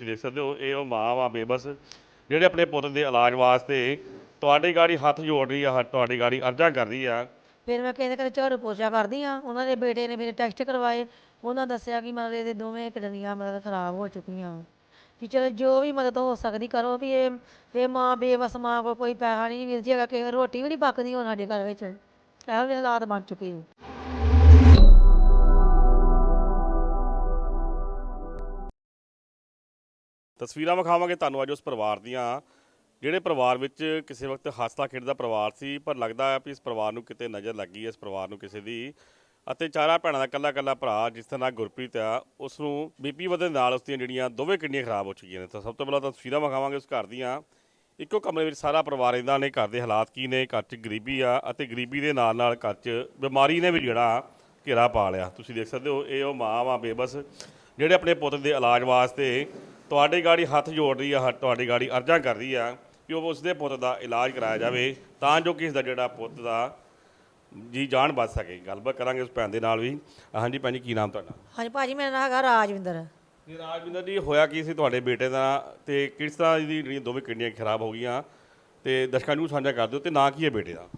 ਦੇਖ ਸਕਦੇ ਹੋ, ਇਹ ਉਹ ਮਾਂ ਵਾ ਬੇਬਸ, ਜਿਹੜੇ ਆਪਣੇ ਪੁੱਤ ਦੇ ਇਲਾਜ ਵਾਸਤੇ ਤੁਹਾਡੀ ਗਾੜੀ ਹੱਥ ਜੋੜ ਰਹੀ ਆ, ਤੁਹਾਡੀ ਗਾੜੀ ਅਰਜ਼ਾ ਕਰ ਰਹੀ ਆ। ਫਿਰ ਮੈਂ ਕਹਿੰਦੇ ਕਦੇ ਝਾੜੂ ਪੋਚਾ ਕਰਦੀ ਆ। ਉਹਨਾਂ ਦੇ ਬੇਟੇ ਨੇ ਮੇਰੇ ਟੈਸਟ ਕਰਵਾਏ, ਉਹਨਾਂ ਦੱਸਿਆ ਕਿ ਮਤਲਬ ਇਹਦੇ ਦੋਵੇਂ ਕਿਡਨੀਆਂ ਮਤਲਬ ਖਰਾਬ ਹੋ ਚੁੱਕੀਆਂ। ਕਿ ਚਲੋ ਜੋ ਵੀ ਮਦਦ ਹੋ ਸਕਦੀ ਕਰੋ ਵੀ ਇਹ ਇਹ ਮਾਂ ਬੇਵਸ ਮਾਂ ਕੋਲ ਕੋਈ ਪੈਸਾ ਨਹੀਂ ਵੀਰ ਜੀ ਹੈਗਾ ਕਿ ਰੋਟੀ ਵੀ ਨਹੀਂ ਪੱਕਦੀ ਹੁਣ ਸਾਡੇ ਘਰ ਵਿੱਚ, ਇਹੋ ਜਿਹੇ ਹਾਲਾਤ ਬਣ ਚੁੱਕੇ ਨੇ। ਤਸਵੀਰਾਂ ਵਿਖਾਵਾਂਗੇ ਤੁਹਾਨੂੰ ਅੱਜ ਉਸ ਪਰਿਵਾਰ ਦੀਆਂ। ਜਿਹੜੇ ਪਰਿਵਾਰ ਵਿੱਚ ਕਿਸੇ ਵਕਤ ਹੱਸਦਾ ਖੇਡਦਾ ਪਰਿਵਾਰ ਸੀ, ਪਰ ਲੱਗਦਾ ਹੈ ਵੀ ਇਸ ਪਰਿਵਾਰ ਨੂੰ ਕਿਤੇ ਨਜ਼ਰ ਲੱਗੀ ਇਸ ਪਰਿਵਾਰ ਨੂੰ ਕਿਸੇ ਦੀ। ਅਤੇ ਚਾਰਾਂ ਭੈਣਾਂ ਦਾ ਕੱਲਾ ਕੱਲਾ ਭਰਾ, ਜਿਸ ਦਾ ਨਾਂ ਗੁਰਪ੍ਰੀਤ ਆ, ਉਸ ਨੂੰ ਬੀਪੀ ਵਧਣ ਨਾਲ ਉਸ ਦੀਆਂ ਜਿਹੜੀਆਂ ਦੋਵੇਂ ਕਿਡਨੀਆਂ ਖਰਾਬ ਹੋ ਚੁੱਕੀਆਂ ਨੇ। ਤਾਂ ਸਭ ਤੋਂ ਪਹਿਲਾਂ ਤਾਂ ਤਸਵੀਰਾਂ ਵਿਖਾਵਾਂਗੇ ਉਸ ਘਰ ਦੀਆਂ। ਇੱਕੋ ਕਮਰੇ ਵਿੱਚ ਸਾਰਾ ਪਰਿਵਾਰ ਰਹਿੰਦਾ ਨੇ, ਘਰ ਦੇ ਹਾਲਾਤ ਕੀ ਨੇ, ਘਰ 'ਚ ਗਰੀਬੀ ਆ ਅਤੇ ਗਰੀਬੀ ਦੇ ਨਾਲ ਨਾਲ ਘਰ 'ਚ ਬਿਮਾਰੀ ਨੇ ਵੀ ਜਿਹੜਾ ਘੇਰਾ ਪਾ ਲਿਆ। ਤੁਸੀਂ ਦੇਖ ਸਕਦੇ ਹੋ, ਇਹ ਉਹ ਮਾਂ ਵਾ ਬੇਬਸ, ਜਿਹੜੇ ਆਪਣੇ ਪੁੱਤ ਦੇ ਇਲਾਜ ਵਾਸਤੇ ਤੁਹਾਡੀ ਗਾੜੀ ਹੱਥ ਜੋੜ ਰਹੀ ਆ ਤੁਹਾਡੀ ਗਾੜੀ ਅਰਜ਼ਾ ਕਰ ਰਹੀ ਆ ਕਿ ਉਹ ਉਸ ਦੇ ਪੁੱਤ ਦਾ ਇਲਾਜ ਕਰਾਇਆ ਜਾਵੇ ਤਾਂ ਜੋ ਕਿ ਇਸ ਦਾ ਜਿਹੜਾ ਪੁੱਤ ਦਾ ਜੀ ਜਾਨ ਬਚ ਸਕੇ। ਗੱਲਬਾਤ ਕਰਾਂਗੇ ਉਸ ਭੈਣ ਦੇ ਨਾਲ ਵੀ। ਹਾਂਜੀ ਭੈਣ ਜੀ ਕੀ ਨਾਮ ਤੁਹਾਡਾ? ਹਾਂਜੀ ਭਾਜੀ ਮੇਰਾ ਨਾਮ ਹੈਗਾ ਰਾਜਵਿੰਦਰ। ਜੀ ਰਾਜਵਿੰਦਰ ਜੀ ਹੋਇਆ ਕੀ ਸੀ ਤੁਹਾਡੇ ਬੇਟੇ ਦਾ? ਤੇ ਕਿਸ ਤਰ੍ਹਾਂ ਇਹਦੀ ਜਿਹੜੀਆਂ ਦੋਵੇਂ ਕਿਡਨੀਆਂ ਖਰਾਬ ਹੋ ਗਈਆਂ? ਤੇ ਦਰਸ਼ਕਾਂ ਨੂੰ ਸਾਂਝਾ ਕਰ ਦਿਓ ਤੇ ਨਾਂ ਕੀ ਹੈ ਬੇਟੇ ਦਾ?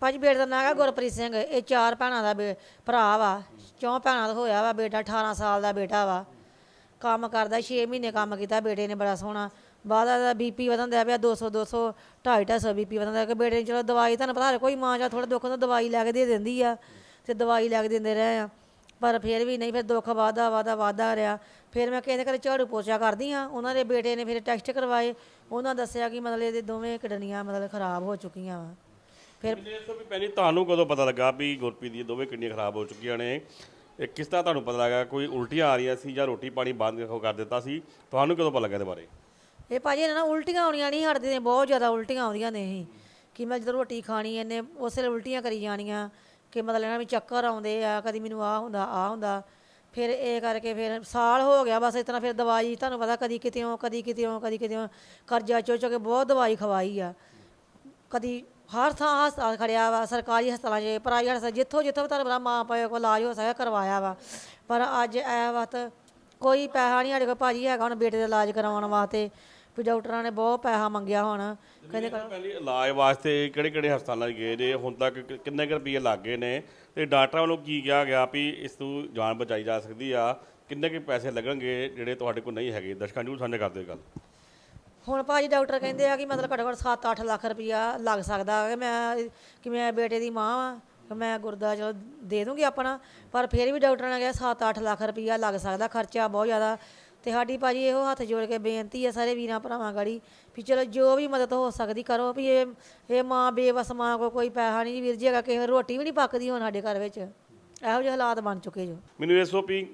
ਭਾਜੀ ਬੇਟੇ ਦਾ ਨਾਮ ਹੈਗਾ ਗੁਰਪ੍ਰੀਤ ਸਿੰਘ। ਇਹ ਚਾਰ ਭੈਣਾਂ ਦਾ ਬੇ- ਭਰਾ ਵਾ। ਚੌਂ ਭੈਣਾਂ ਦਾ ਹੋਇਆ ਵਾ ਬੇਟਾ 18 ਸਾਲ ਦਾ ਬੇਟਾ ਵਾ। ਕੰਮ ਕਰਦਾ 6 ਮਹੀਨੇ ਕੰਮ ਕੀਤਾ, ਬੇਟੇ ਨੇ ਬੜਾ ਸੋਹਣਾ। ਬਾਅਦ ਦਾ ਬੀਪੀ ਵਧਣ ਦਾ ਪਿਆ 200 200 250 250 ਬੀਪੀ ਵਧਣ ਦਾ ਕਿ ਬੇਟੇ ਨੇ ਚਲੋ ਦਵਾਈ ਤੁਹਾਨੂੰ ਪਤਾ, ਹਰ ਕੋਈ ਮਾਂ ਜਾਂ ਥੋੜਾ ਦੁੱਖ ਹੁੰਦਾ, ਦਵਾਈ ਲੈ ਕੇ ਦੇ ਦਿੰਦੀ ਆ ਤੇ ਦਵਾਈ ਲੈ ਕੇ ਦਿੰਦੇ ਰਹੇ ਆ। ਪਰ ਫਿਰ ਵੀ ਨਹੀਂ, ਫਿਰ ਦੁੱਖ ਵਾਦਾ ਵਾਦਾ ਵਾਦਾ ਰਿਹਾ। ਫਿਰ ਮੈਂ ਕਹਿੰਦੇ ਕਦੇ ਝਾੜੂ ਪੋਚਾ ਕਰਦੀ ਆ, ਉਹਨਾਂ ਦੇ ਬੇਟੇ ਨੇ ਫਿਰ ਟੈਸਟ ਕਰਵਾਏ। ਉਹਨਾਂ ਦੱਸਿਆ ਕਿ ਮਤਲਬ ਇਹਦੇ ਦੋਵੇਂ ਕਿਡਨੀਆਂ ਮਤਲਬ ਖਰਾਬ ਹੋ ਚੁੱਕੀਆਂ ਵਾ। ਫਿਰ ਮੈਨੂੰ ਵੀ ਭੈਣ ਤੁਹਾਨੂੰ ਕਦੋਂ ਪਤਾ ਲੱਗਾ ਵੀ ਗੁਰਪ੍ਰੀਤ ਦੀਆਂ ਦੋਵੇਂ ਕਿਡਨੀਆਂ ਖਰਾਬ ਹੋ ਚੁੱਕੀਆਂ ਨੇ? ਇਹ ਕਿਸ ਤਰ੍ਹਾਂ ਤੁਹਾਨੂੰ ਪਤਾ ਲੱਗਾ? ਕੋਈ ਉਲਟੀਆਂ ਆ ਰਹੀਆਂ ਸੀ ਜਾਂ ਰੋਟੀ ਪਾਣੀ ਬੰਦ ਕਰ ਦਿੱਤਾ ਸੀ? ਤੁਹਾਨੂੰ ਕਦੋਂ ਪਤਾ ਲੱਗਾ ਇਹਦੇ ਬਾਰੇ? ਇਹ ਭਾਜੀ ਇਹਨਾਂ ਨਾਲ ਉਲਟੀਆਂ ਆਉਣੀਆਂ ਨਹੀਂ ਹਟਦੀਆਂ ਨੇ ਬਹੁਤ ਜ਼ਿਆਦਾ ਉਲਟੀਆਂ ਆਉਂਦੀਆਂ ਨੇ ਇਹ। ਕਿ ਮੈਂ ਜਦੋਂ ਰੋਟੀ ਖਾਣੀ, ਇਹਨੇ ਉਸੇ ਵੇਲੇ ਉਲਟੀਆਂ ਕਰੀ ਜਾਣੀਆਂ ਕਿ ਮਤਲਬ ਇਹਨਾਂ ਵੀ ਚੱਕਰ ਆਉਂਦੇ ਆ, ਕਦੀ ਮੈਨੂੰ ਆ ਹੁੰਦਾ ਆ ਹੁੰਦਾ। ਫਿਰ ਇਹ ਕਰਕੇ ਫਿਰ ਸਾਲ ਹੋ ਗਿਆ, ਬਸ ਇਸ ਤਰ੍ਹਾਂ ਫਿਰ ਦਵਾਈ, ਤੁਹਾਨੂੰ ਪਤਾ ਕਦੀ ਕਿਤੇੋਂ ਕਦੀ ਕਿਤੇੋਂ ਕਦੀ ਕਿਤੇੋਂ ਕਰਜ਼ਾ ਚੋ ਚੋ ਕੇ ਬਹੁਤ ਦਵਾਈ ਖਵਾਈ ਆ। ਕਦੀ ਹਰ ਥਾਂ ਹਸਪਤਾਲ ਖੜਿਆ ਵਾ, ਸਰਕਾਰੀ ਹਸਪਤਾਲਾਂ 'ਚ, ਪ੍ਰਾਈਵੇਟ ਹਸਪਤਾਲ ਜਿੱਥੋਂ ਜਿੱਥੋਂ ਵੀ ਤੁਹਾਨੂੰ ਪਤਾ ਮਾਂ ਪਿਓ ਕੋਲ ਇਲਾਜ ਹੋ ਸਕਦਾ ਕਰਵਾਇਆ ਵਾ। ਪਰ ਅੱਜ ਇਹ ਵਕਤ ਕੋਈ ਪੈਸਾ ਨਹੀਂ, ਸਾਡੇ ਕੋਲ ਭਾਜੀ ਹੈਗਾ ਹੁਣ ਬੇਟੇ ਦਾ ਇਲਾਜ ਕਰਵਾਉਣ ਵਾਸਤੇ। ਵੀ ਡਾਕਟਰਾਂ ਨੇ ਬਹੁਤ ਪੈਸਾ ਮੰਗਿਆ ਹੁਣ। ਕਹਿੰਦੇ ਪਹਿਲੀ ਇਲਾਜ ਵਾਸਤੇ ਕਿਹੜੇ ਕਿਹੜੇ ਹਸਪਤਾਲਾਂ 'ਚ ਗਏ ਜੇ ਹੁਣ ਤੱਕ ਕਿ- ਕਿੰਨੇ ਕੁ ਰੁਪਏ ਲੱਗ ਗਏ ਨੇ ਤੇ ਡਾਕਟਰਾਂ ਵੱਲੋਂ ਕੀ ਕਿਹਾ ਗਿਆ ਵੀ ਇਸ ਤੋਂ ਜਾਨ ਬਚਾਈ ਜਾ ਸਕਦੀ ਆ? ਕਿੰਨੇ ਕੁ ਪੈਸੇ ਲੱਗਣਗੇ ਜਿਹੜੇ ਤੁਹਾਡੇ ਕੋਲ ਨਹੀਂ ਹੈਗੇ? ਦਰਸ਼ਕਾਂ ਨੂੰ ਸਾਂਝੇ ਕਰਦੇ ਗੱਲ। ਹੁਣ ਭਾਜੀ ਡਾਕਟਰ ਕਹਿੰਦੇ ਆ ਕਿ ਮਤਲਬ ਘੱਟੋ ਘੱਟ 7-8 ਲੱਖ ਰੁਪਇਆ ਲੱਗ ਸਕਦਾ ਕਿ ਮੈਂ ਕਿ ਮੈਂ ਬੇਟੇ ਦੀ ਮਾਂ ਵਾਂ, ਕਿ ਮੈਂ ਗੁਰਦਾ ਚਲੋ ਦੇ ਦੂੰਗੀ ਆਪਣਾ, ਪਰ ਫਿਰ ਵੀ ਡਾਕਟਰ ਨੇ ਕਿਹਾ 7-8 ਲੱਖ ਰੁਪਇਆ ਲੱਗ ਸਕਦਾ, ਖਰਚਾ ਬਹੁਤ ਜ਼ਿਆਦਾ। ਤੇ ਸਾਡੀ ਭਾਜੀ ਇਹੋ ਹੱਥ ਜੋੜ ਕੇ ਬੇਨਤੀ ਆ ਸਾਰੇ ਵੀਰਾਂ ਭਰਾਵਾਂ ਗੜੀ, ਵੀ ਚਲੋ ਜੋ ਵੀ ਮਦਦ ਹੋ ਸਕਦੀ ਕਰੋ, ਵੀ ਇਹ ਇਹ ਮਾਂ ਬੇਵਸ ਮਾਂ ਕੋ ਕੋਈ ਪੈਸਾ ਨਹੀਂ ਵੀਰ ਜੀ ਹੈਗਾ, ਕਿਸੇ ਰੋਟੀ ਵੀ ਨਹੀਂ ਪੱਕਦੀ ਹੁਣ ਸਾਡੇ ਘਰ ਵਿੱਚ। ਇਹੋ ਜਿਹੇ ਹਾਲਾਤ ਬਣ ਚੁੱਕੇ ਜੋ। ਮੈਨੂੰ ਇਹ ਦੱਸੋ ਵੀ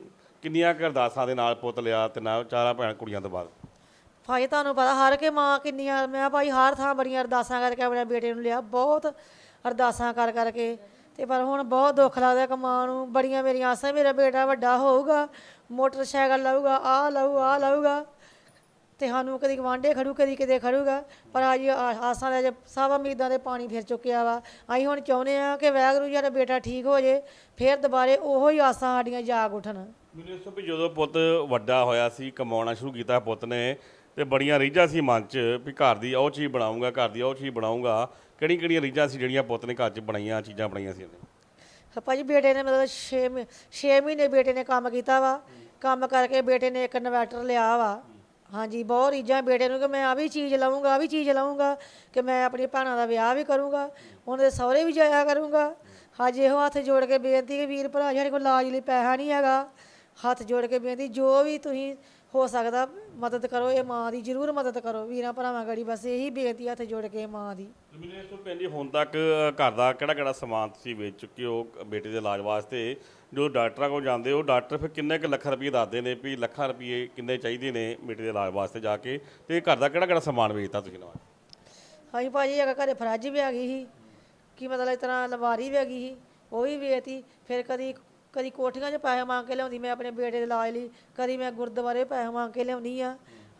ਕਿੰਨੀਆਂ ਅਰਦਾਸਾਂ ਦੇ ਨਾਲ ਪੁੱਤ ਲਿਆ ਤੇ ਨਾਲ ਚਾਰਾਂ ਭੈਣ ਕੁੜੀਆਂ ਤੋਂ ਬਾਅਦ? ਭਾਈ, ਤੁਹਾਨੂੰ ਪਤਾ ਹਰ ਕੇ ਮਾਂ ਕਿੰਨੀਆਂ, ਮੈਂ ਭਾਈ ਹਰ ਥਾਂ ਬੜੀਆਂ ਅਰਦਾਸਾਂ ਕਰਕੇ ਆਪਣੇ ਬੇਟੇ ਨੂੰ ਲਿਆ, ਬਹੁਤ ਅਰਦਾਸਾਂ ਕਰ ਕਰਕੇ ਤੇ ਪਰ ਹੁਣ ਬਹੁਤ ਦੁੱਖ ਲੱਗਦਾ ਕਿ ਨੂੰ, ਬੜੀਆਂ ਮੇਰੀਆਂ ਆਸਾਂ, ਮੇਰਾ ਬੇਟਾ ਵੱਡਾ ਹੋਊਗਾ, ਮੋਟਰਸਾਈਕਲ ਲਊਗਾ ਆ ਲਊ ਆ ਲਊਗਾ। ਤੇ ਸਾਨੂੰ ਕਦੀ ਗਵਾਂਢੇ ਖੜੂ, ਕਦੀ ਕਿਤੇ ਖੜੂਗਾ, ਪਰ ਅੱਜ ਆਸਾਂ ਦੇ ਅੱਜ ਸਭ ਉਮੀਦਾਂ ਦੇ ਪਾਣੀ ਫਿਰ ਚੁੱਕਿਆ ਵਾ। ਅਸੀਂ ਹੁਣ ਚਾਹੁੰਦੇ ਆ ਕਿ ਵਾਹਿਗੁਰੂ ਜੀ ਦਾ ਬੇਟਾ ਠੀਕ ਹੋ ਜੇ, ਫਿਰ ਦੁਬਾਰੇ ਉਹੋ ਹੀ ਆਸਾਂ ਸਾਡੀਆਂ ਜਾਗ ਉੱਠਣ। ਮੈਨੂੰ ਇਹ ਦੱਸੋ ਵੀ ਜਦੋਂ ਪੁੱਤ ਵੱਡਾ ਹੋਇਆ ਸੀ, ਕਮਾਉਣਾ ਸ਼ੁਰੂ ਕੀਤਾ ਪੁੱਤ ਨੇ ਤੇ ਬੜੀਆਂ ਰੀਝਾਂ ਸੀ ਮਨ 'ਚ ਵੀ ਘਰ ਦੀ ਉਹ ਚੀਜ਼ ਬਣਾਉਂਗਾ, ਘਰ ਦੀ ਉਹ ਚੀਜ਼ ਬਣਾਉਂਗਾ। ਕਿਹੜੀ ਕਿਹੜੀਆਂ ਰੀਝਾਂ ਸੀ ਜਿਹੜੀਆਂ ਪੁੱਤ ਨੇ ਘਰ 'ਚ ਬਣਾਈਆਂ, ਚੀਜ਼ਾਂ ਬਣਾਈਆਂ ਸੀ ਉਹਨੇ? ਭਾਜੀ ਬੇਟੇ ਨੇ ਮਤਲਬ 6 6 ਮਹੀਨੇ ਬੇਟੇ ਨੇ ਕੰਮ ਕੀਤਾ ਵਾ। ਕੰਮ ਕਰਕੇ ਬੇਟੇ ਨੇ ਇੱਕ ਇਨਵਰਟਰ ਲਿਆ ਵਾ। ਹਾਂਜੀ, ਬਹੁਤ ਰੀਝਾਂ ਬੇਟੇ ਨੂੰ ਕਿ ਮੈਂ ਆ ਵੀ ਚੀਜ਼ ਲਵਾਂਗਾ ਆ ਵੀ ਚੀਜ਼ ਲਵਾਂਗਾ ਕਿ ਮੈਂ ਆਪਣੀ ਭੈਣਾਂ ਦਾ ਵਿਆਹ ਵੀ ਕਰੂੰਗਾ, ਉਹਨਾਂ ਦੇ ਸਹੁਰੇ ਵੀ ਜਾਇਆ ਕਰੂੰਗਾ। ਹਾਂਜੀ, ਇਹੋ ਹੱਥ ਜੋੜ ਕੇ ਬੇਨਤੀ ਕਿ ਵੀਰ ਭਰਾ, ਸਾਡੇ ਕੋਲ ਇਲਾਜ ਲਈ ਪੈਸਾ ਨਹੀਂ ਹੈਗਾ। ਹੱਥ ਜੋੜ ਕੇ ਬੇਨਤੀ, ਜੋ ਵੀ ਤੁਸੀਂ ਹੋ ਸਕਦਾ ਮਦਦ ਕਰੋ ਇਹ ਮਾਂ ਦੀ ਜ਼ਰੂਰ ਮਦਦ ਕਰੋ। ਵੀਰਾਂ ਭਰਾਵਾਂ ਗੜੀ ਬਸ ਇਹੀ ਬੇਨਤੀ ਹੱਥ ਜੋੜ ਕੇ ਮਾਂ ਦੀ। ਮੈਨੂੰ ਇਸ ਤੋਂ ਪੈਂਦੀ ਹੁਣ ਤੱਕ ਘਰ ਦਾ ਕਿਹੜਾ ਕਿਹੜਾ ਸਮਾਨ ਤੁਸੀਂ ਵੇਚ ਚੁੱਕੇ ਹੋ ਬੇਟੇ ਦੇ ਇਲਾਜ ਵਾਸਤੇ? ਜੋ ਡਾਕਟਰਾਂ ਕੋਲ ਜਾਂਦੇ ਹੋ ਡਾਕਟਰ ਫਿਰ ਕਿੰਨੇ ਕੁ ਲੱਖ ਰੁਪਏ ਦੱਸਦੇ ਨੇ ਵੀ ਲੱਖਾਂ ਰੁਪਏ ਕਿੰਨੇ ਚਾਹੀਦੇ ਨੇ ਬੇਟੇ ਦੇ ਇਲਾਜ ਵਾਸਤੇ ਜਾ ਕੇ? ਤੇ ਘਰ ਦਾ ਕਿਹੜਾ ਕਿਹੜਾ ਸਮਾਨ ਵੇਚਤਾ ਤੁਸੀਂ ਨਵਾਂ? ਹਾਂਜੀ ਭਾਜੀ ਹੈਗਾ ਘਰੇ ਫਰਿੱਜ ਵੀ ਆ ਗਈ ਸੀ ਕਿ ਮਤਲਬ ਇਸ ਤਰ੍ਹਾਂ ਅਲਮਾਰੀ ਵੀ ਆ ਗਈ ਸੀ ਉਹ ਵੀ ਵੇਚਤੀ ਫਿਰ ਕਦੀ ਕਦੀ ਕੋਠੀਆਂ 'ਚ ਪੈਸੇ ਮੰਗ ਕੇ ਲਿਆਉਂਦੀ ਮੈਂ ਆਪਣੇ ਬੇਟੇ ਦੇ ਇਲਾਜ ਲਈ ਕਦੀ ਮੈਂ ਗੁਰਦੁਆਰੇ ਪੈਸੇ ਮੰਗ ਕੇ ਲਿਆਉਂਦੀ ਆ।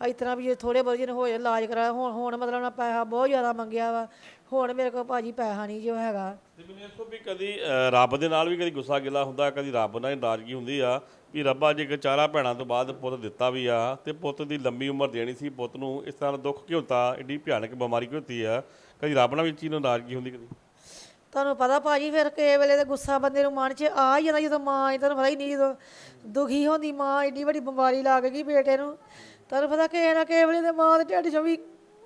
ਇਸ ਤਰ੍ਹਾਂ ਵੀ ਜੇ ਥੋੜੇ ਬਹੁਤ ਜਿਹਨੇ ਹੋ ਜਾਏ ਇਲਾਜ ਕਰਾਇਆ ਹੁਣ ਹੁਣ ਮਤਲਬ ਨਾ ਪੈਸਾ ਬਹੁਤ ਜ਼ਿਆਦਾ ਮੰਗਿਆ ਵਾ। ਹੁਣ ਮੇਰੇ ਕੋਲ ਭਾਜੀ ਪੈਸਾ ਨਹੀਂ ਜੋ ਹੈਗਾ। ਤੇ ਮੈਨੂੰ ਇਸ ਤੋਂ ਵੀ ਕਦੀ ਅਹ, ਰੱਬ ਦੇ ਨਾਲ ਵੀ ਕਦੀ ਗੁੱਸਾ ਗਿਲਾ ਹੁੰਦਾ ਕਦੀ ਰੱਬ ਨਾਲ ਨਾਰਾਜ਼ਗੀ ਹੁੰਦੀ ਆ ਵੀ ਰੱਬਾ ਜੇ ਕਿ ਚਾਰਾਂ ਭੈਣਾਂ ਤੋਂ ਬਾਅਦ ਪੁੱਤ ਦਿੱਤਾ ਵੀ ਆ ਤੇ ਪੁੱਤ ਦੀ ਲੰਮੀ ਉਮਰ ਦੇਣੀ ਸੀ ਪੁੱਤ ਨੂੰ ਇਸ ਤਰ੍ਹਾਂ ਦਾ ਦੁੱਖ ਕਿਉਂ ਹੁੰਦਾ ਏਡੀ ਭਿਆਨਕ ਬਿਮਾਰੀ ਕਿਉਂ ਹੁੰਦੀ ਆ ਕਦੀ ਰੱਬ ਨਾਲ ਵੀ ਚੀਜ਼ ਨੂੰ ਨਾਰਾਜ਼ਗੀ ਹੁੰਦੀ ਕਦੀ? ਤੁਹਾਨੂੰ ਪਤਾ ਭਾਜੀ ਫਿਰ ਕਿਸੇ ਵੇਲੇ ਤੇ ਗੁੱਸਾ ਬੰਦੇ ਨੂੰ ਮਨ 'ਚ ਆ ਹੀ ਜਾਂਦਾ ਜਦੋਂ ਮਾਂ ਹੀ ਤੁਹਾਨੂੰ ਪਤਾ ਹੀ ਨਹੀਂ ਜਦੋਂ ਦੁਖੀ ਹੁੰਦੀ ਮਾਂ ਏਡੀ ਵੱਡੀ ਬਿਮਾਰੀ ਲੱਗ ਗਈ ਬੇਟੇ ਨੂੰ। ਤੁਹਾਨੂੰ ਪਤਾ ਕਿਸੇ ਨਾ ਕਿਸੇ ਵੇਲੇ ਤੇ ਮਾਂ ਦੇ ਢਿੱਡ 'ਚੋਂ ਵੀ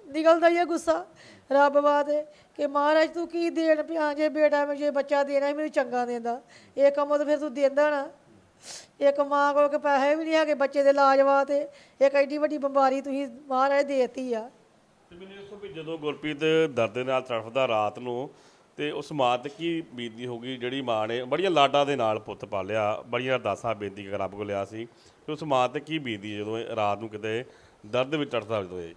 ਨਿਕਲਦਾ ਹੀ ਆ ਗੁੱਸਾ। ਰੱਬ ਵਾਸਤੇ ਕਿ ਮਹਾਰਾਜ ਤੂੰ ਕੀ ਦੇਣ ਪਿਆ ਜੇ ਬੇਟਾ ਮੈਂ ਜੇ ਬੱਚਾ ਦੇਣਾ ਸੀ ਮੈਨੂੰ ਚੰਗਾ ਦਿੰਦਾ। ਇਹ ਕੰਮ ਤਾਂ ਫਿਰ ਤੂੰ ਦਿੰਦਾ ਨਾ। ਇੱਕ ਮਾਂ ਕੋਲ ਕੇ ਪੈਸੇ ਵੀ ਨਹੀਂ ਹੈਗੇ ਬੱਚੇ ਦੇ ਇਲਾਜ ਵਾਸਤੇ। ਇੱਕ ਐਡੀ ਵੱਡੀ ਬਿਮਾਰੀ ਤੁਸੀਂ ਮਹਾਰਾਜ ਦੇਤੀ ਆ। ਤੇ ਮੈਨੂੰ ਦੱਸੋ ਵੀ ਜਦੋਂ ਗੁਰਪ੍ਰੀਤ ਦਰਦ ਦੇ ਨਾਲ ਤੜਫਦਾ ਰਾਤ ਨੂੰ ਤੇ ਉਸ ਮਾਂ ਤੇ ਕੀ ਬੀਤਦੀ ਹੋਗੀ ਜਿਹੜੀ ਮਾਂ ਨੇ ਬੜੀਆਂ ਲਾਡਾਂ ਦੇ ਨਾਲ ਪੁੱਤ ਪਾਲਿਆ, ਬੜੀਆਂ ਅਰਦਾਸਾਂ ਬੇਨਤੀ ਕਰ ਰੱਬ ਕੋਲ ਲਿਆ ਸੀ। ਤੇ ਉਸ ਮਾਂ ਤੇ ਕੀ ਬੀਤਦੀ ਜਦੋਂ ਇਹ ਰਾਤ ਨੂੰ ਕਿਤੇ ਦਰਦ ਵਿੱਚ ਤੜਫਦਾ ਜਦੋਂ ਇਹ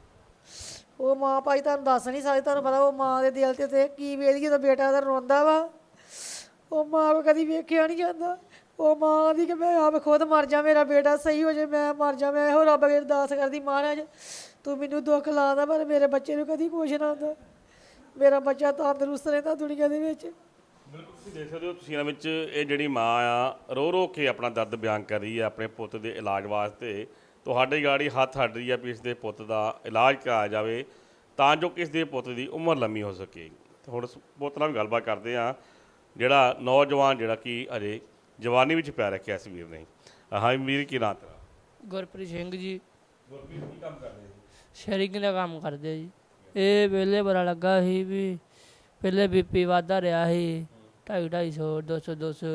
ਉਹ ਮਾਂ ਭਾਈ ਤੁਹਾਨੂੰ ਦੱਸ ਨਹੀਂ ਸਕਦੀ, ਤੁਹਾਨੂੰ ਪਤਾ ਉਹ ਮਾਂ ਦੇ ਦਿਲ ਤੇ ਤੇ ਕੀ ਵੇਦੀ ਜਦੋਂ ਬੇਟਾ ਉਹਦਾ ਰੋਂਦਾ ਵਾ। ਉਹ ਮਾਂ ਕਦੀ ਵੇਖਿਆ ਨਹੀਂ ਜਾਂਦਾ। ਉਹ ਮਾਂ ਦੀ ਕਿ ਮੈਂ ਆਪ ਖੁਦ ਮਰ ਜਾ, ਮੇਰਾ ਬੇਟਾ ਸਹੀ ਹੋ ਜੇ, ਮੈਂ ਮਰ ਜਾ, ਮੈਂ ਇਹੋ ਰੱਬ ਅੱਗੇ ਅਰਦਾਸ ਕਰਦੀ ਮਹਾਰਾਜ ਤੂੰ ਮੈਨੂੰ ਦੁੱਖ ਲਾਦਾ ਪਰ ਮੇਰੇ ਬੱਚੇ ਨੂੰ ਕਦੀ ਕੁਛ ਨਾ ਹੁੰਦਾ ਮੇਰਾ ਬੱਚਾ ਤੰਦਰੁਸਤ ਰਹਿੰਦਾ ਦੁਨੀਆ ਦੇ ਵਿੱਚ। ਬਿਲਕੁਲ ਤੁਸੀਂ ਦੇਖ ਸਕਦੇ ਹੋ ਤਸਵੀਰਾਂ ਵਿੱਚ ਇਹ ਜਿਹੜੀ ਮਾਂ ਆ ਰੋ ਰੋ ਕੇ ਆਪਣਾ ਦਰਦ ਬਿਆਨ ਕਰ ਰਹੀ ਹੈ ਆਪਣੇ ਪੁੱਤ ਦੇ ਇਲਾਜ ਵਾਸਤੇ। ਤੁਹਾਡੀ ਗਾੜੀ ਹੱਥ ਹੱਡ ਰਹੀ ਹੈ ਵੀ ਇਸ ਦੇ ਪੁੱਤ ਦਾ ਇਲਾਜ ਕਰਾਇਆ ਜਾਵੇ ਤਾਂ ਜੋ ਕਿ ਇਸ ਦੇ ਪੁੱਤ ਦੀ ਉਮਰ ਲੰਮੀ ਹੋ ਸਕੇ। ਤੇ ਹੁਣ ਉਸ ਪੁੱਤ ਨਾਲ ਵੀ ਗੱਲਬਾਤ ਕਰਦੇ ਆ ਜਿਹੜਾ ਨੌਜਵਾਨ ਜਿਹੜਾ ਕਿ ਅਜੇ ਜਵਾਨੀ ਵਿੱਚ ਪੈ ਰੱਖਿਆ ਇਸ ਵੀਰ ਨੇ। ਹਾਂ ਵੀਰ ਕੀ ਨਾਂ ਤੇਰਾ? ਗੁਰਪ੍ਰੀਤ ਸਿੰਘ ਜੀ। ਗੁਰਪ੍ਰੀਤ ਕੀ ਕੰਮ ਕਰਦੇ? ਸ਼ੈਰਿੰਗ ਦਾ ਕੰਮ ਕਰਦੇ ਜੀ। ਇਹ ਵੇਲੇ ਬੜਾ ਲੱਗਾ ਸੀ ਵੀ ਪਹਿਲੇ ਬੀਪੀ ਵਾਧਾ ਰਿਹਾ ਸੀ ਢਾਈ ਢਾਈ ਸੌ ਦੋ ਸੌ ਦੋ ਸੌ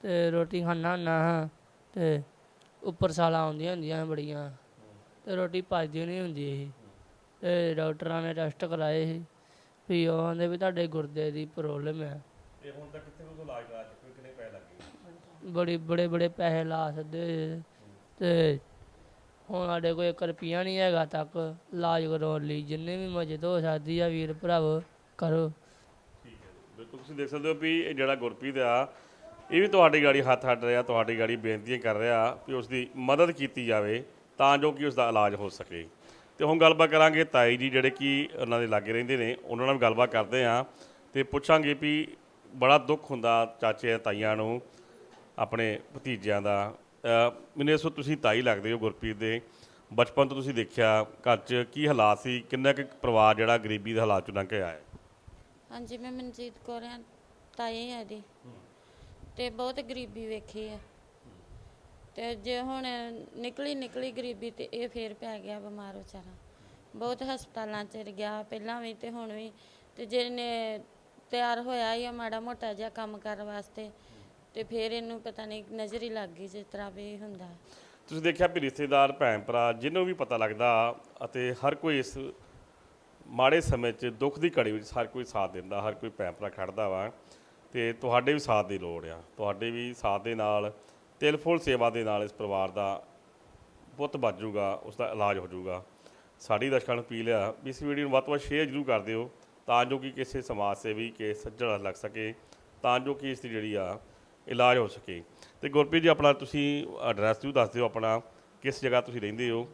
ਤੇ ਰੋਟੀ ਖਾਣਾ ਨਾ ਤੇ ਉੱਪਰ ਸਾਲਾਂ ਆਉਂਦੀਆਂ ਹੁੰਦੀਆਂ ਸੀ ਬੜੀਆਂ ਤੇ ਰੋਟੀ ਪਚਦੀ ਨਹੀਂ ਹੁੰਦੀ ਸੀ ਤੇ ਡਾਕਟਰਾਂ ਨੇ ਟੈਸਟ ਕਰਾਏ ਸੀ ਵੀ ਉਹ ਕਹਿੰਦੇ ਵੀ ਤੁਹਾਡੇ ਗੁਰਦੇ ਦੀ ਪ੍ਰੋਬਲਮ ਹੈ ਤੇ ਹੁਣ ਤੱਕ ਕਿੱਥੇ ਤੋਂ ਇਲਾਜ ਕਰਾ ਚੁੱਕੇ ਹੋ? ਕਿੰਨੇ ਪੈਸੇ ਲੱਗੇ ਬੜੀ ਬੜੇ ਬੜੇ ਪੈਸੇ ਲਾ ਛੱਡੇ ਤੇ ਹੁਣ ਸਾਡੇ ਕੋਲ 1 ਰੁਪਿਆ ਨਹੀਂ ਹੈਗਾ ਤੱਕ। ਇਲਾਜ ਕਰਾਉਣ ਲਈ ਜਿੰਨੇ ਵੀ ਮਦਦ ਹੋ ਸਕਦੀ ਆ ਵੀਰ ਭਰਾਵੋ, ਕਰੋ। ਠੀਕ ਹੈ ਬਿਲਕੁਲ ਤੁਸੀਂ ਦੇਖ ਸਕਦੇ ਹੋ ਵੀ ਇਹ ਜਿਹੜਾ ਗੁਰਪ੍ਰੀਤ ਆ, ਇਹ ਵੀ ਤੁਹਾਡੀ ਗਾੜੀ ਹੱਥ ਹੱਟ ਰਿਹਾ, ਤੁਹਾਡੀ ਗਾੜੀ ਬੇਨਤੀਆਂ ਕਰ ਰਿਹਾ ਵੀ ਉਸ ਦੀ ਮਦਦ ਕੀਤੀ ਜਾਵੇ ਤਾਂ ਜੋ ਕਿ ਉਸ ਦਾ ਇਲਾਜ ਹੋ ਸਕੇ। ਤੇ ਹੁਣ ਗੱਲਬਾਤ ਕਰਾਂਗੇ ਤਾਈ ਜੀ ਜਿਹੜੇ ਕਿ ਉਹਨਾਂ ਦੇ ਲਾਗੇ ਰਹਿੰਦੇ ਨੇ, ਉਹਨਾਂ ਨਾਲ ਵੀ ਗੱਲਬਾਤ ਕਰਦੇ ਆ ਤੇ ਪੁੱਛਾਂਗੇ ਵੀ ਬੜਾ ਦੁੱਖ ਹੁੰਦਾ ਚਾਚੇ ਤਾਈਆਂ ਨੂੰ, ਆਪਣੇ ਭਤੀਜਿਆਂ ਦਾ ਮੈਨੂੰ ਇਸ ਵਕਤ ਤੁਸੀਂ ਤਾਈ ਲੱਗਦੇ ਹੋ ਗੁਰਪ੍ਰੀਤ ਦੇ। ਬਚਪਨ ਤੋਂ ਤੁਸੀਂ ਦੇਖਿਆ ਘਰ 'ਚ ਕੀ ਹਾਲਾਤ ਸੀ, ਕਿੰਨਾ ਕੁ ਪਰਿਵਾਰ ਜਿਹੜਾ ਗਰੀਬੀ ਦੇ ਹਾਲਾਤ 'ਚੋਂ ਲੰਘ ਕੇ ਆਇਆ? ਹੈ ਹਾਂਜੀ, ਮੈਂ ਮਨਜੀਤ ਕੌਰ ਹਾਂ, ਤਾਈ ਆ ਦੀ ਤੇ ਬਹੁਤ ਗਰੀਬੀ ਵੇਖੀ ਆ। ਤੇ ਜੇ ਹੁਣ ਨਿਕਲੀ ਨਿਕਲੀ ਗਰੀਬੀ ਤੇ ਇਹ ਫੇਰ ਪੈ ਗਿਆ ਬਿਮਾਰ ਵਿਚਾਰਾ। ਬਹੁਤ ਹਸਪਤਾਲਾਂ ਚ ਗਿਆ ਪਹਿਲਾਂ ਵੀ ਤੇ ਹੁਣ ਵੀ। ਤੇ ਜਿਹਨੇ ਤਿਆਰ ਹੋਇਆ ਹੀ ਆ ਮਾੜਾ ਮੋਟਾ ਜਿਹਾ ਕੰਮ ਕਰਨ ਵਾਸਤੇ। ਤੇ ਫਿਰ ਇਹਨੂੰ ਪਤਾ ਨਹੀਂ, ਨਜ਼ਰ ਹੀ ਲੱਗ ਗਈ ਜਿਸ ਤਰ੍ਹਾਂ ਵੀ ਹੁੰਦਾ। ਤੁਸੀਂ ਦੇਖਿਆ ਵੀ ਰਿਸ਼ਤੇਦਾਰ, ਭੈਣ, ਭਰਾ ਜਿਹਨੂੰ ਵੀ ਪਤਾ ਲੱਗਦਾ ਅਤੇ ਹਰ ਕੋਈ ਇਸ ਮਾੜੇ ਸਮੇਂ 'ਚ ਦੁੱਖ ਦੀ ਘੜੀ ਵਿੱਚ ਹਰ ਕੋਈ ਸਾਥ ਦਿੰਦਾ, ਹਰ ਕੋਈ ਭੈਣ, ਭਰਾ ਖੜਦਾ ਵਾ ਤੇ ਤੁਹਾਡੇ ਵੀ ਸਾਥ ਦੀ ਲੋੜ ਆ। ਤੁਹਾਡੇ ਵੀ ਸਾਥ ਦੇ ਨਾਲ ਤਿਲ ਫੁੱਲ ਸੇਵਾ ਦੇ ਨਾਲ ਇਸ ਪਰਿਵਾਰ ਦਾ ਪੁੱਤ ਬਚ ਜਾਊਗਾ ਉਸ ਦਾ ਇਲਾਜ ਹੋ ਜਾਊਗਾ ਸਾਡੀ ਦਰਸ਼ਕਾਂ ਨੂੰ ਅਪੀਲ ਆ ਵੀ ਇਸ ਵੀਡੀਓ ਨੂੰ ਵੱਧ ਤੋਂ ਵੱਧ ਸ਼ੇਅਰ ਜ਼ਰੂਰ ਕਰ ਦਿਓ ਤਾਂ ਜੋ ਕਿ ਕਿਸੇ ਸਮਾਜ ਸੇਵੀ ਕੇ ਸੱਜਣ ਲੱਗ ਸਕੇ, ਤਾਂ ਜੋ ਕਿ ਇਸ ਦੀ ਜਿਹੜੀ ਆ ਇਲਾਜ ਹੋ ਸਕੇ। ਤੇ ਗੁਰਪ੍ਰੀਤ ਜੀ ਆਪਣਾ ਤੁਸੀਂ ਐਡਰੈਸ ਵੀ ਦੱਸ ਦਿਓ ਆਪਣਾ ਕਿਸ ਜਗ੍ਹਾ ਤੁਸੀਂ ਰਹਿੰਦੇ ਹੋ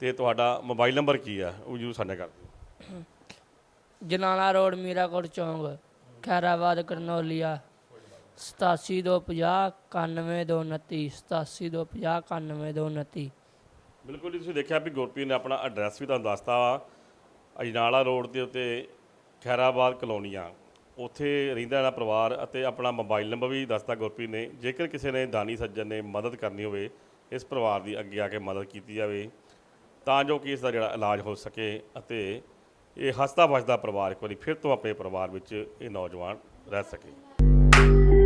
ਤੇ ਤੁਹਾਡਾ ਮੋਬਾਈਲ ਨੰਬਰ ਕੀ ਆ ਉਹ ਜ਼ਰੂਰ ਸਾਂਝਾ ਕਰ ਦਿਓ। ਜਨਾਲਾ ਰੋਡ ਮੀਰਾਕੋਟ ਚੌਂਕ ਖੈਰਾਬਾਦ ਕਰਨੋਲੀਆ 8750 91229 8750 91229 ਬਿਲਕੁਲ ਜੀ ਤੁਸੀਂ ਦੇਖਿਆ ਵੀ ਗੁਰਪ੍ਰੀਤ ਨੇ ਆਪਣਾ ਐਡਰੈਸ ਵੀ ਤੁਹਾਨੂੰ ਦੱਸਤਾ ਵਾ ਅਜਨਾਲਾ ਰੋਡ ਦੇ ਉੱਤੇ ਖੈਰਾਬਾਦ ਕਲੋਨੀਆਂ। ਉੱਥੇ ਰਹਿੰਦਾ ਇਹਨਾਂ ਪਰਿਵਾਰ ਅਤੇ ਆਪਣਾ ਮੋਬਾਈਲ ਨੰਬਰ ਵੀ ਦੱਸਤਾ ਗੁਰਪ੍ਰੀਤ ਨੇ, ਜੇਕਰ ਕਿਸੇ ਨੇ ਦਾਨੀ ਸੱਜਣ ਨੇ ਮਦਦ ਕਰਨੀ ਹੋਵੇ, ਇਸ ਪਰਿਵਾਰ ਦੀ ਅੱਗੇ ਆ ਕੇ ਮਦਦ ਕੀਤੀ ਜਾਵੇ, ਤਾਂ ਜੋ ਕਿ ਇਸ ਦਾ ਜਿਹੜਾ ਇਲਾਜ ਹੋ ਸਕੇ ਅਤੇ ਇਹ ਹੱਸਦਾ ਵੱਸਦਾ ਪਰਿਵਾਰ ਇੱਕ ਵਾਰੀ ਫਿਰ ਤੋਂ ਆਪਣੇ ਪਰਿਵਾਰ ਵਿੱਚ ਇਹ ਨੌਜਵਾਨ ਰਹਿ ਸਕੇ।